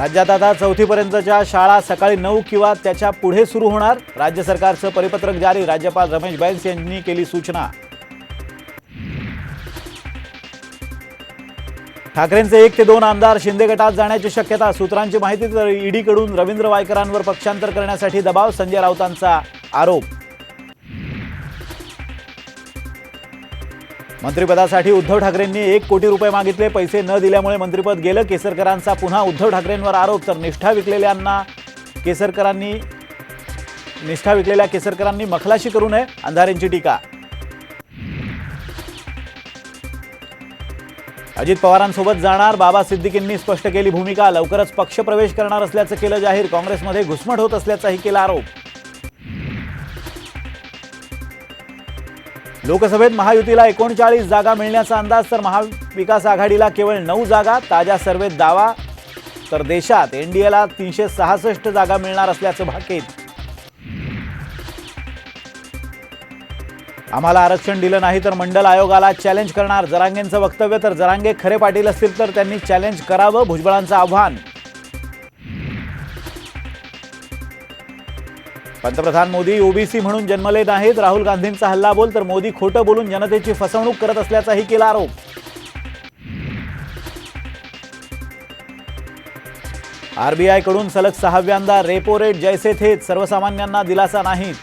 राज्यात आता चौथीपर्यंतच्या शाळा सकाळी नऊ किंवा त्याच्या पुढे सुरू होणार. राज्य सरकारचं परिपत्रक जारी. राज्यपाल रमेश बैस यांनी केली सूचना. ठाकरेंचे एक ते दोन आमदार शिंदे गटात जाण्याची शक्यता. सूत्रांची माहिती तर ईडीकडून रवींद्र वायकरांवर पक्षांतर करण्यासाठी दबाव. संजय राऊतांचा आरोप. मंत्रिपदासाठी उद्धव ठाकरेंनी एक कोटी रुपये मागितले पैसे न दिल्यामुळे मंत्रिपद गेलं. केसरकरांचा पुन्हा उद्धव ठाकरेंवर आरोप तर निष्ठा विकलेल्यांना केसरकरांनी निष्ठा विकलेल्या केसरकरांनी मखलाशी करू नये अंधारेंची टीका. अजित पवारांसोबत जाणार बाबा सिद्दीकींनी स्पष्ट केली भूमिका लवकरच पक्षप्रवेश करणार असल्याचं केलं जाहीर काँग्रेसमध्ये घुसमट होत असल्याचाही केला आरोप. लोकसभेत महायुतीला एकोणचाळीस जागा मिळण्याचा अंदाज तर महाविकास आघाडीला केवळ नऊ जागा ताज्या सर्वेत दावा तर देशात एनडीएला तीनशे सहासष्ट जागा मिळणार असल्याचं भाकीत. आम्हाला आरक्षण दिलं नाही तर मंडल आयोगाला चॅलेंज करणार. जरांगेंचं वक्तव्य तर जरांगे खरे पाटील असतील तर त्यांनी चॅलेंज करावं भुजबळांचं आव्हान. पंतप्रधान मोदी ओबीसी म्हणून जन्मलेत नाहीत राहुल गांधींचा हल्ला बोल तर मोदी खोटं बोलून जनतेची फसवणूक करत असल्याचाही केला आरोप. आरबीआयकडून सलग सहाव्यांदा रेपो रेट जैसे थेच सर्वसामान्यांना दिलासा नाहीच